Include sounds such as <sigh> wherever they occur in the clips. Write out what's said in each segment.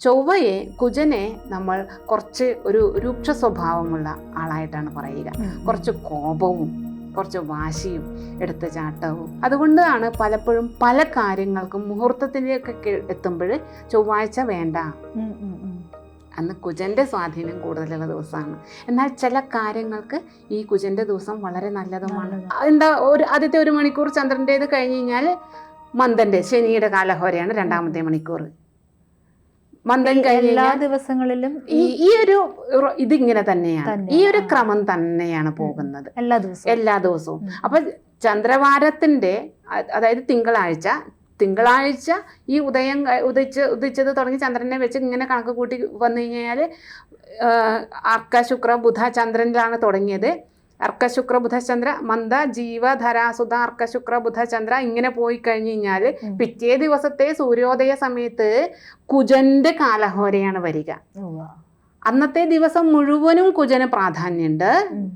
ചൊവ്വയെ കുജനെ നമ്മൾ കുറച്ച് ഒരു രൂക്ഷ സ്വഭാവമുള്ള ആളായിട്ടാണ് പറയുക. കുറച്ച് കോപവും കുറച്ച് വാശിയും എടുത്ത ചാട്ടവും. അതുകൊണ്ടാണ് പലപ്പോഴും പല കാര്യങ്ങൾക്കും മുഹൂർത്തത്തിലേക്കൊക്കെ എത്തുമ്പോൾ ചൊവ്വാഴ്ച വേണ്ട. അന്ന് കുജന്റെ സ്വാധീനം കൂടുതലുള്ള ദിവസമാണ്. എന്നാൽ ചില കാര്യങ്ങൾക്ക് ഈ കുജന്റെ ദിവസം വളരെ നല്ലതുമാണ്. എന്താ ഒരു ആദ്യത്തെ ഒരു മണിക്കൂർ ചന്ദ്രന്റേത് കഴിഞ്ഞ് കഴിഞ്ഞാൽ മന്ദന്റെ ശനിയുടെ കാലഹോരയാണ് രണ്ടാമത്തെ മണിക്കൂർ. കഴിഞ്ഞ് എല്ലാ ദിവസങ്ങളിലും ഈ ഈ ഒരു ഇതിങ്ങനെ തന്നെയാണ്. ഈ ഒരു ക്രമം തന്നെയാണ് പോകുന്നത്. എല്ലാ ദിവസവും. എല്ലാ ദിവസവും. അപ്പൊ ചന്ദ്രവാരത്തിന്റെ അതായത് തിങ്കളാഴ്ച തിങ്കളാഴ്ച ഈ ഉദയം ഉദിച്ച് ഉദിച്ചത് തുടങ്ങി ചന്ദ്രനെ വെച്ച് ഇങ്ങനെ കണക്ക് കൂട്ടി വന്നു കഴിഞ്ഞാൽ അർക്ക ശുക്ര ബുധ ചന്ദ്രനിലാണ് തുടങ്ങിയത്. അർക്ക ശുക്ര ബുധ ചന്ദ്ര മന്ദ ജീവ ധരാസുധ അർക്ക ശുക്ര ബുധ ചന്ദ്ര ഇങ്ങനെ പോയി കഴിഞ്ഞു കഴിഞ്ഞാൽ പിറ്റേ ദിവസത്തെ സൂര്യോദയ സമയത്ത് കുജന്റെ കാലഹോരയാണ് വരിക. അന്നത്തെ ദിവസം മുഴുവനും കുജന് പ്രാധാന്യമുണ്ട്.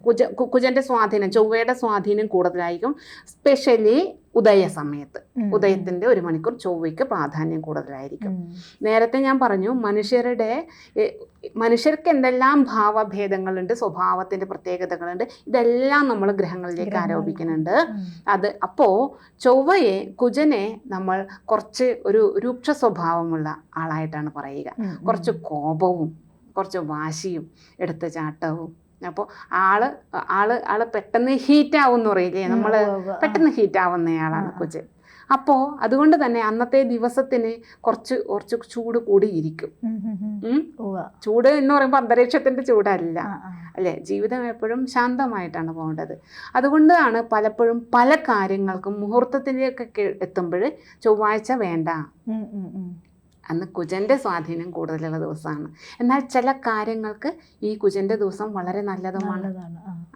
കുജ കുജന്റെ സ്വാധീനം ചൊവ്വയുടെ സ്വാധീനം കൂടുതലായിരിക്കും. സ്പെഷ്യലി ഉദയ സമയത്ത്. ഉദയത്തിന്റെ ഒരു മണിക്കൂർ ചൊവ്വയ്ക്ക് പ്രാധാന്യം കൂടുതലായിരിക്കും. നേരത്തെ ഞാൻ പറഞ്ഞു മനുഷ്യരുടെ മനുഷ്യർക്ക് എന്തെല്ലാം ഭാവഭേദങ്ങളുണ്ട് സ്വഭാവത്തിന്റെ പ്രത്യേകതകളുണ്ട് ഇതെല്ലാം നമ്മൾ ഗ്രഹങ്ങളിലേക്ക്. ആരോപിക്കുന്നുണ്ട്. അത് അപ്പോൾ ചൊവ്വയെ കുജനെ നമ്മൾ കുറച്ച് ഒരു രൂക്ഷ സ്വഭാവമുള്ള ആളായിട്ടാണ് പറയുക. കുറച്ച് കോപവും കുറച്ച് വാശിയും എടുത്ത ചാട്ടവും അപ്പോൾ ആൾ ആൾ ആൾ പെട്ടെന്ന് ഹീറ്റ് ആവും എന്ന് പറയില്ലേ നമ്മൾ. പെട്ടെന്ന് ഹീറ്റ് ആവുന്നയാളാണ്. കൊച്ച് അപ്പോൾ അതുകൊണ്ട് തന്നെ അന്നത്തെ ദിവസത്തിന് കുറച്ച് കുറച്ച് ചൂട് കൂടിയിരിക്കും. ചൂട് എന്ന് പറയുമ്പോൾ അന്തരീക്ഷത്തിന്റെ ചൂടല്ല. അല്ലേ ജീവിതം എപ്പോഴും ശാന്തമായിട്ടാണ് പോകേണ്ടത് അതുകൊണ്ടാണ് പലപ്പോഴും പല കാര്യങ്ങൾക്കും മുഹൂർത്തത്തിലേക്കൊക്കെ എത്തുമ്പോൾ ചൊവ്വാഴ്ച വേണ്ട. അന്ന് കുജന്റെ സ്വാധീനം കൂടുതലുള്ള ദിവസമാണ്. എന്നാൽ ചില കാര്യങ്ങൾക്ക് ഈ കുജന്റെ ദിവസം വളരെ നല്ലതുമാണ്.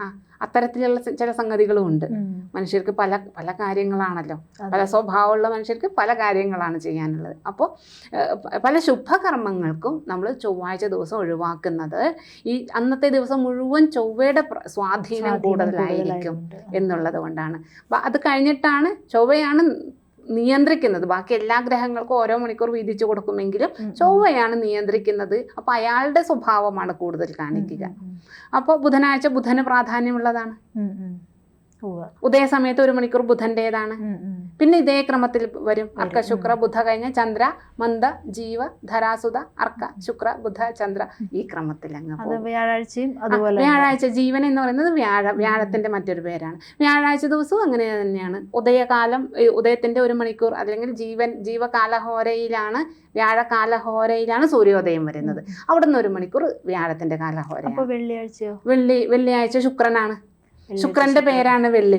ആ. അത്തരത്തിലുള്ള ചില സംഗതികളും ഉണ്ട്. മനുഷ്യർക്ക് പല പല കാര്യങ്ങളാണല്ലോ. പല സ്വഭാവമുള്ള മനുഷ്യർക്ക് പല കാര്യങ്ങളാണ് ചെയ്യാനുള്ളത്. അപ്പോൾ പല ശുഭകർമ്മങ്ങൾക്കും നമ്മൾ ചൊവ്വാഴ്ച ദിവസം ഒഴിവാക്കുന്നത് ഈ അന്നത്തെ ദിവസം മുഴുവൻ ചൊവ്വയുടെ സ്വാധീനം കൂടുതലായിരിക്കും. എന്നുള്ളത് കൊണ്ടാണ്. അപ്പം അത് കഴിഞ്ഞിട്ടാണ് ചൊവ്വയാണ് നിയന്ത്രിക്കുന്നത്. ബാക്കി എല്ലാ ഗ്രഹങ്ങൾക്കും ഓരോ മണിക്കൂർ വീതിച്ചു കൊടുക്കുമെങ്കിലും. ചൊവ്വയാണ് നിയന്ത്രിക്കുന്നത്. അപ്പോൾ അയാളുടെ സ്വഭാവമാണ് കൂടുതൽ കാണിക്കുക. അപ്പൊ അപ്പോൾ ബുധനാഴ്ച ബുധന് പ്രാധാന്യമുള്ളതാണ്. ഉം, ഉം. ഉദയ സമയത്ത് ഒരു മണിക്കൂർ ഉം. പിന്നെ ഇതേ ക്രമത്തിൽ വരും. അർക്ക ശുക്ര ബുധ കഴിഞ്ഞ ചന്ദ്ര മന്ദ ജീവ ധരാസുത അർക്ക ശുക്ര ബുധ ചന്ദ്ര ഈ ക്രമത്തിൽ അങ്ങ് വ്യാഴാഴ്ചയും അതുപോലെ. വ്യാഴാഴ്ച ജീവൻ എന്ന് പറയുന്നത് വ്യാഴ വ്യാഴത്തിന്റെ മറ്റൊരു പേരാണ്. വ്യാഴാഴ്ച ദിവസവും അങ്ങനെ തന്നെയാണ്. ഉദയകാലം ഉദയത്തിന്റെ ഒരു മണിക്കൂർ അല്ലെങ്കിൽ ജീവൻ ജീവകാലഹോരയിലാണ് വ്യാഴകാലഹോരയിലാണ് സൂര്യോദയം വരുന്നത്. അവിടുന്ന് ഒരു മണിക്കൂർ വ്യാഴത്തിന്റെ കാലഹോര വെള്ളിയാഴ്ചയോ? വെള്ളി വെള്ളിയാഴ്ച ശുക്രനാണ്. വെള്ളിയാഴ്ച ശുക്രന്റെ പേരാണ് വെള്ളി.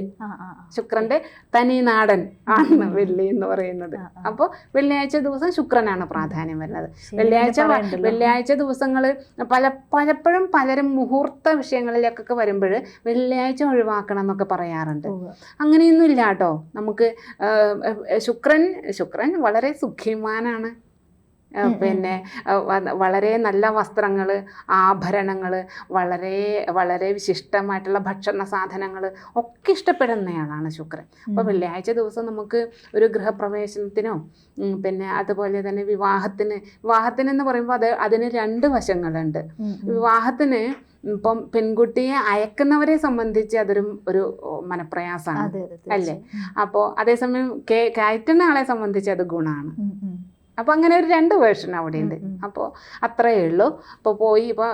ശുക്രന്റെ തനി നാടൻ ആണ് വെള്ളി എന്ന് പറയുന്നത്. അപ്പോൾ വെള്ളിയാഴ്ച ദിവസം ശുക്രനാണ് പ്രാധാന്യം വരുന്നത്. വെള്ളിയാഴ്ച വെള്ളിയാഴ്ച ദിവസങ്ങൾ പല പലപ്പോഴും പലരും മുഹൂർത്ത വിഷയങ്ങളിലേക്കൊക്കെ വരുമ്പോൾ വെള്ളിയാഴ്ച ഒഴിവാക്കണം എന്നൊക്കെ പറയാറുണ്ട്. അങ്ങനെയൊന്നും ഇല്ല കേട്ടോ നമുക്ക് ശുക്രൻ ശുക്രൻ വളരെ സുഖിമാനാണ്. പിന്നെ വളരെ നല്ല വസ്ത്രങ്ങൾ ആഭരണങ്ങൾ വളരെ വളരെ വിശിഷ്ടമായിട്ടുള്ള ഭക്ഷണ സാധനങ്ങൾ ഒക്കെ ഇഷ്ടപ്പെടുന്നയാളാണ് ശുക്രൻ അപ്പോൾ. വെള്ളിയാഴ്ച ദിവസം നമുക്ക് ഒരു ഗൃഹപ്രവേശനത്തിനോ പിന്നെ അതുപോലെ തന്നെ വിവാഹത്തിന് വിവാഹത്തിന് എന്ന് പറയുമ്പോൾ അത് അതിന് രണ്ട് വശങ്ങളുണ്ട്. വിവാഹത്തിന് ഇപ്പം പെൺകുട്ടിയെ അയക്കുന്നവരെ സംബന്ധിച്ച് അതൊരു ഒരു മനപ്രയാസമാണ് അല്ലേ? അപ്പോൾ അതേസമയം കയറ്റുന്ന ആളെ സംബന്ധിച്ച് അത് ഗുണമാണ്. അപ്പോൾ അങ്ങനെ ഒരു രണ്ട് വേർഷൻ അവിടെ ഉണ്ട്. അപ്പോൾ അത്രയേ ഉള്ളൂ. അപ്പോൾ പോയി ഇപ്പോൾ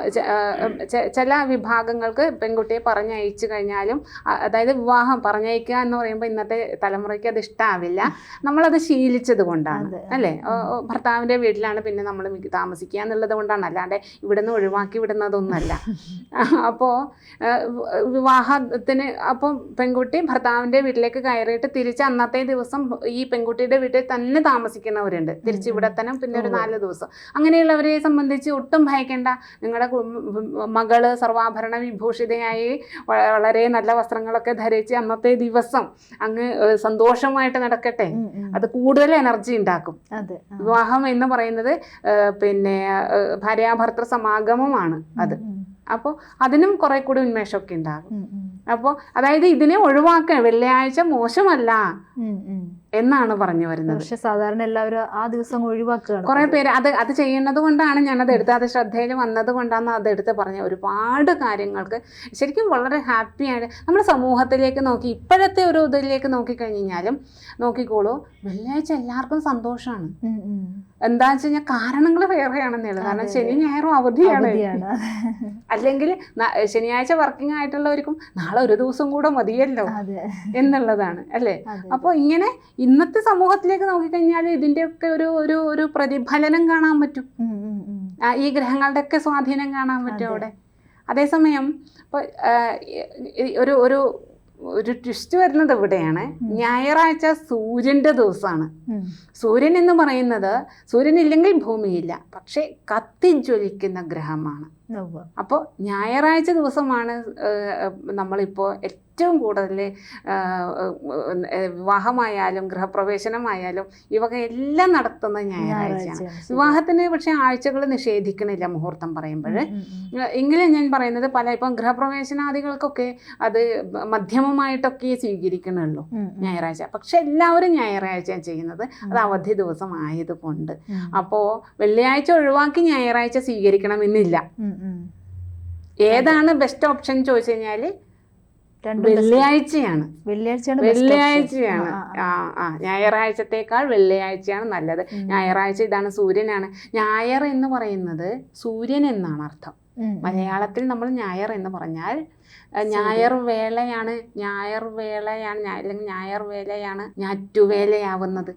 ചില വിഭാഗങ്ങൾക്ക് പെൺകുട്ടിയെ പറഞ്ഞയച്ചു കഴിഞ്ഞാലും അതായത് വിവാഹം പറഞ്ഞയക്കുക എന്ന് പറയുമ്പോൾ ഇന്നത്തെ തലമുറയ്ക്ക് അത് ഇഷ്ടാവില്ല. നമ്മളത് ശീലിച്ചത് കൊണ്ടാണ്. അല്ലേ? ഭർത്താവിന്റെ വീട്ടിലാണ് പിന്നെ നമ്മൾ താമസിക്കുക എന്നുള്ളത് കൊണ്ടാണ്. അല്ലാണ്ട് ഇവിടുന്ന് ഒഴിവാക്കി വിടുന്നതൊന്നുമല്ല. <laughs> അപ്പോൾ വിവാഹത്തിന് അപ്പം പെൺകുട്ടി ഭർത്താവിന്റെ വീട്ടിലേക്ക് കയറിയിട്ട് തിരിച്ച് അന്നത്തെ ദിവസം ഈ പെൺകുട്ടിയുടെ വീട്ടിൽ തന്നെ താമസിക്കുന്നവരുണ്ട്. തിരിച്ച് ഇവിടെ തന്നെ പിന്നെ ഒരു നാല് ദിവസം. അങ്ങനെയുള്ളവരെ സംബന്ധിച്ച് ഒട്ടും ഭയക്കേണ്ട. നിങ്ങളുടെ മകൾ സർവാഭരണ വിഭൂഷിതയായി വളരെ നല്ല വസ്ത്രങ്ങളൊക്കെ ധരിച്ച് അന്നത്തെ ദിവസം അങ്ങ് സന്തോഷമായിട്ട് നടക്കട്ടെ. അത് കൂടുതൽ എനർജി ഉണ്ടാക്കും. വിവാഹം എന്ന് പറയുന്നത് പിന്നെ ഭാര്യാഭർത്തൃ സമാഗമമാണ് അത്. അപ്പോൾ അതിനും കുറെ കൂടി ഉന്മേഷമൊക്കെ ഉണ്ടാകും. അപ്പോൾ അതായത് ഇതിനെ ഒഴിവാക്കാൻ വെള്ളിയാഴ്ച മോശമല്ല. എന്നാണ് പറഞ്ഞു വരുന്നത്. പക്ഷെ സാധാരണ എല്ലാവരും ആ ദിവസം ഒഴിവാക്കുകയാണ്. കുറെ പേര് അത് അത് ചെയ്യുന്നത് കൊണ്ടാണ് ഞാനത് എടുത്ത് അത് ശ്രദ്ധയിൽ വന്നത് കൊണ്ടാണ് അത് എടുത്ത് പറഞ്ഞ ഒരുപാട് കാര്യങ്ങൾക്ക് ശരിക്കും വളരെ ഹാപ്പിയാണ് നമ്മുടെ സമൂഹത്തിലേക്ക് നോക്കി ഇപ്പോഴത്തെ ഒരു ഇതിലേക്ക് നോക്കിക്കഴിഞ്ഞാലും കഴിഞ്ഞാലും നോക്കിക്കോളൂ വെള്ളിയാഴ്ച എല്ലാവർക്കും സന്തോഷമാണ്. എന്താ വെച്ച് കഴിഞ്ഞാൽ കാരണങ്ങൾ വേറെയാണെന്നേ ഉള്ളൂ കാരണം ശനി ഞായറും അവധിയാണ്. അല്ലെങ്കിൽ ശനിയാഴ്ച വർക്കിംഗ് ആയിട്ടുള്ളവർക്കും നാളെ ഒരു ദിവസം കൂടെ മതിയല്ലോ എന്നുള്ളതാണ് അല്ലേ? അപ്പോൾ ഇങ്ങനെ ഇന്നത്തെ സമൂഹത്തിലേക്ക് നോക്കിക്കഴിഞ്ഞാൽ ഇതിന്റെയൊക്കെ ഒരു ഒരു ഒരു പ്രതിഫലനം കാണാൻ പറ്റും. ഈ ഗ്രഹങ്ങളുടെ ഒക്കെ സ്വാധീനം കാണാൻ പറ്റും അവിടെ. അതേസമയം ഇപ്പോൾ ഒരു ഒരു ഒരു ട്വിസ്റ്റ് വരുന്നത് ഇവിടെയാണ്. ഞായറാഴ്ച സൂര്യന്റെ ദിവസമാണ്. സൂര്യൻ എന്ന് പറയുന്നത് സൂര്യൻ ഇല്ലെങ്കിൽ ഭൂമിയില്ല പക്ഷേ കത്തിജ്വലിക്കുന്ന ഗ്രഹമാണ്. അപ്പോൾ ഞായറാഴ്ച ദിവസമാണ് നമ്മളിപ്പോൾ ഏറ്റവും കൂടുതൽ വിവാഹമായാലും ഗൃഹപ്രവേശനമായാലും ഇവക എല്ലാം നടത്തുന്നത് ഞായറാഴ്ചയാണ് വിവാഹത്തിന് പക്ഷേ ആഴ്ചകൾ നിഷേധിക്കണില്ല മുഹൂർത്തം പറയുമ്പോൾ. എങ്കിലും ഞാൻ പറയുന്നത് പല ഇപ്പം ഗൃഹപ്രവേശനാദികൾക്കൊക്കെ അത് മധ്യമമായിട്ടൊക്കെ സ്വീകരിക്കണുള്ളൂ. ഞായറാഴ്ച പക്ഷെ എല്ലാവരും ഞായറാഴ്ചയാണ് ചെയ്യുന്നത് അത് അവധി ദിവസം ആയതുകൊണ്ട്. അപ്പോൾ വെള്ളിയാഴ്ച ഒഴിവാക്കി ഞായറാഴ്ച സ്വീകരിക്കണമെന്നില്ല. ഏതാണ് ബെസ്റ്റ് ഓപ്ഷൻ ചോദിച്ചു കഴിഞ്ഞാൽ. വെള്ളിയാഴ്ചയാണ്. വെള്ളിയാഴ്ചയാണ് വെള്ളിയാഴ്ചയാണ്. ആ, ആ. ഞായറാഴ്ചത്തേക്കാൾ വെള്ളിയാഴ്ചയാണ് നല്ലത്. ഞായറാഴ്ച ഇതാണ് സൂര്യനാണ്. ഞായർ എന്ന് പറയുന്നത് സൂര്യൻ എന്നാണ് അർത്ഥം. മലയാളത്തിൽ നമ്മൾ ഞായർ എന്ന് പറഞ്ഞാൽ ഞായർ വേളയാണ്. ഞായർ വേളയാണ്. അല്ലെങ്കിൽ ഞായർ വേലയാണ് ഞാറ്റുവേലയാവുന്നത്.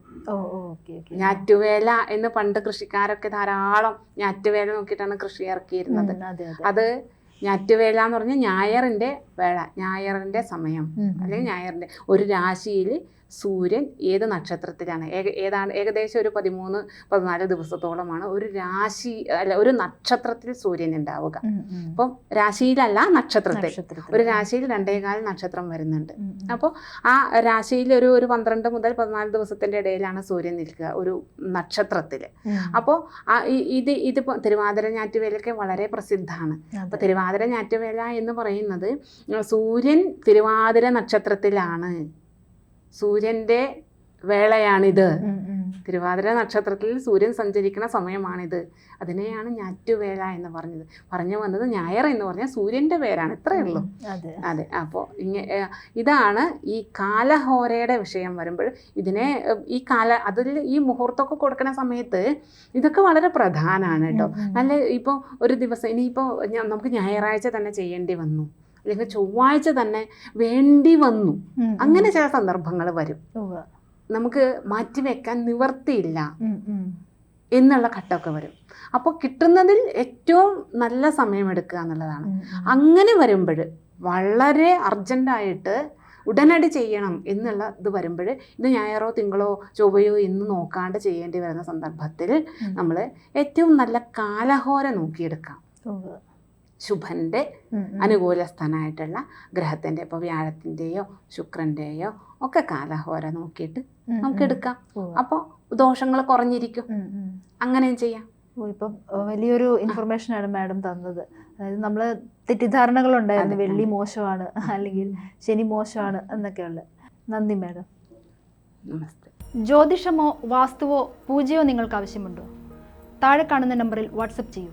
ഞാറ്റുവേല എന്ന് പണ്ട് കൃഷിക്കാരൊക്കെ ധാരാളം ഞാറ്റുവേല നോക്കിയിട്ടാണ് കൃഷി ഇറക്കിയിരുന്നത്. അതെ ഞാറ്റുവേല എന്ന് പറഞ്ഞാൽ ഞായറിന്റെ വേള ഞായറിന്റെ സമയം. അല്ലെങ്കിൽ ഞായറിന്റെ ഒരു രാശിയിൽ സൂര്യൻ ഏത് നക്ഷത്രത്തിലാണ് ഏക ഏതാണ് ഏകദേശം ഒരു പതിമൂന്ന് പതിനാല് ദിവസത്തോളമാണ് ഒരു രാശി അല്ല ഒരു നക്ഷത്രത്തിൽ സൂര്യൻ ഉണ്ടാവുക. അപ്പം രാശിയിലല്ല നക്ഷത്രത്തിൽ. ഒരു രാശിയിൽ രണ്ടേകാൽ നക്ഷത്രം വരുന്നുണ്ട്. അപ്പോൾ ആ രാശിയിൽ ഒരു ഒരു പന്ത്രണ്ട് മുതൽ പതിനാല് ദിവസത്തിന്റെ ഇടയിലാണ് സൂര്യൻ നിൽക്കുക ഒരു നക്ഷത്രത്തിൽ അപ്പോൾ ഇത് ഇതിപ്പോൾ തിരുവാതിര ഞാറ്റുവേലയ്ക്ക് വളരെ പ്രസിദ്ധമാണ് അപ്പോൾ. തിരുവാതിര ഞാറ്റുവേല എന്ന് പറയുന്നത് സൂര്യൻ തിരുവാതിര നക്ഷത്രത്തിലാണ്. സൂര്യന്റെ വേളയാണിത്. തിരുവാതിര നക്ഷത്രത്തിൽ സൂര്യൻ സഞ്ചരിക്കുന്ന സമയമാണിത്. അതിനെയാണ് ഞാറ്റുവേല എന്ന് പറഞ്ഞത്. പറഞ്ഞു വന്നത് ഞായർ എന്ന് പറഞ്ഞാൽ സൂര്യന്റെ പേരാണ്. ഇത്രയേ ഉള്ളൂ. അതെ. അപ്പോൾ ഇങ്ങ ഇതാണ് ഈ കാലഹോരയുടെ വിഷയം വരുമ്പോൾ ഇതിനെ ഈ കാല അതിൽ ഈ മുഹൂർത്തമൊക്കെ കൊടുക്കുന്ന സമയത്ത് ഇതൊക്കെ വളരെ പ്രധാനമാണ് കേട്ടോ. നല്ല ഇപ്പോൾ ഒരു ദിവസം ഇനിയിപ്പോൾ നമുക്ക് ഞായറാഴ്ച തന്നെ ചെയ്യേണ്ടി വന്നു. അല്ലെങ്കിൽ ചൊവ്വാഴ്ച തന്നെ വേണ്ടി വന്നു. അങ്ങനെ ചില സന്ദർഭങ്ങൾ വരും. നമുക്ക് മാറ്റിവെക്കാൻ നിവർത്തിയില്ല. എന്നുള്ള ഘട്ടമൊക്കെ വരും അപ്പോൾ കിട്ടുന്നതിൽ ഏറ്റവും നല്ല സമയമെടുക്കുക എന്നുള്ളതാണ്. അങ്ങനെ വരുമ്പോൾ വളരെ അർജന്റായിട്ട് ഉടനടി ചെയ്യണം എന്നുള്ള ഇത് വരുമ്പോൾ ഇത് ഞായറോ തിങ്കളോ ചൊവ്വയോ എന്ന് നോക്കാണ്ട് ചെയ്യേണ്ടി വരുന്ന സന്ദർഭത്തിൽ നമ്മൾ ഏറ്റവും നല്ല കാലഹോര നോക്കിയെടുക്കാം. ശുഭന്റെ ഉം. അനുകൂല സ്ഥാനമായിട്ടുള്ള ഗ്രഹത്തിന്റെ ഇപ്പോൾ വ്യാഴത്തിന്റെയോ ശുക്രന്റെയോ ഒക്കെ കാലഹോര നോക്കിയിട്ട് നമുക്ക് എടുക്കാം. അപ്പോൾ ദോഷങ്ങൾ കുറഞ്ഞിരിക്കും. അങ്ങനെയും ചെയ്യാം. ഇപ്പം വലിയൊരു ഇൻഫർമേഷൻ ആണ് മാഡം തന്നത്. അതായത് നമ്മൾ തെറ്റിദ്ധാരണകൾ ഉണ്ടായിരുന്നു വെള്ളി. മോശമാണ് അല്ലെങ്കിൽ ശനി മോശമാണ് എന്നൊക്കെയുള്ള. നന്ദി മാഡം നമസ്തേ. ജ്യോതിഷമോ വാസ്തുവോ പൂജയോ നിങ്ങൾക്ക് ആവശ്യമുണ്ടോ? താഴെ കാണുന്ന നമ്പറിൽ വാട്സപ്പ് ചെയ്യൂ.